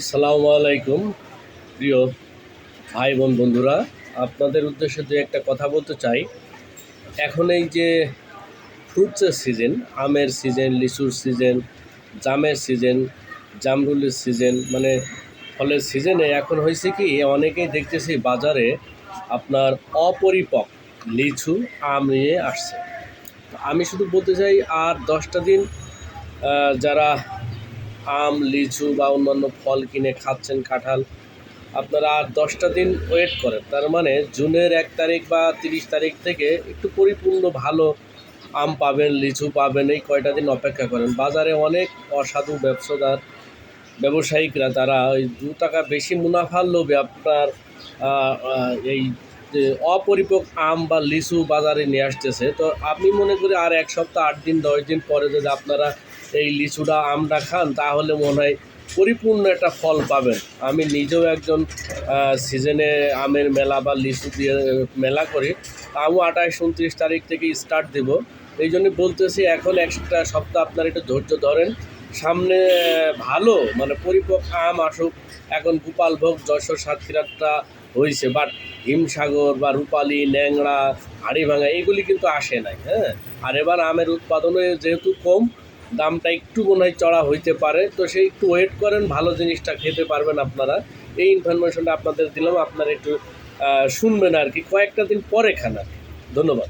আসসালামু আলাইকুম, প্রিয় ভাই বোন বন্ধুরা। আপনাদের উদ্দেশ্যে দু একটা কথা বলতে চাই। এখন এই যে ফ্রুটসের সিজন আমের সিজন লিচুর সিজন জামের সিজন জামরুলের সিজন মানে ফলের সিজনে এখন হয়েছে কি, অনেকেই দেখতেছি বাজারে আপনার অপরিপক লিচু, আম নিয়ে আসছে। আমি শুধু বলতে চাই, আর দশটা দিন যারা আম, লিচু বা অন্যান্য ফল কিনে খাচ্ছেন কাঁঠাল। আপনারা আর দশটা দিন ওয়েট করেন। তার মানে জুনের এক তারিখ বা তিরিশ তারিখ থেকে একটু পরিপূর্ণ ভালো আম পাবেন, লিচু পাবেন, এই কয়টা দিন অপেক্ষা করেন। বাজারে অনেক অসাধু ব্যবসাদার, ব্যবসায়িকরা, তারা ওই দু টাকা বেশি মুনাফার লোভে আপনার এই যে অপরিপক্ক আম বা লিচু বাজারে নিয়ে আসতেছে। তো আমি মনে করি আর এক সপ্তাহ, আট দিন, দশ দিন পরে যদি আপনারা এই লিচুটা আমটা খান, তাহলে মনে হয় পরিপূর্ণ একটা ফল পাবেন। আমি নিজেও একজন সিজনে আমের মেলা বা লিচু দিয়ে মেলা করি। আমিও আঠাশ উনত্রিশ তারিখ থেকে স্টার্ট দেব। এই জন্য বলতেছি, এখন একটা সপ্তাহ আপনার একটু ধৈর্য ধরেন। সামনে ভালো মানে পরিপক্ক আম আসুক। এখন গোপালভোগ, যশোর সাতক্ষীরাটা হয়েছে বাট হিমসাগর বা রূপালি, ন্যাংড়া, হাড়িভাঙা, এগুলি কিন্তু আসে নাই হ্যাঁ? আর এবার আমের উৎপাদনে যেহেতু কম দামটা একটু মনে হয় চড়া হইতে পারে। তো সেই একটু ওয়েট করেন, ভালো জিনিসটা খেতে পারবেন আপনারা। এই ইনফরমেশনটা আপনাদের দিলাম, আপনারা একটু শুনবেন আর কি। কয়েকটা দিন পরে খান আর ধন্যবাদ।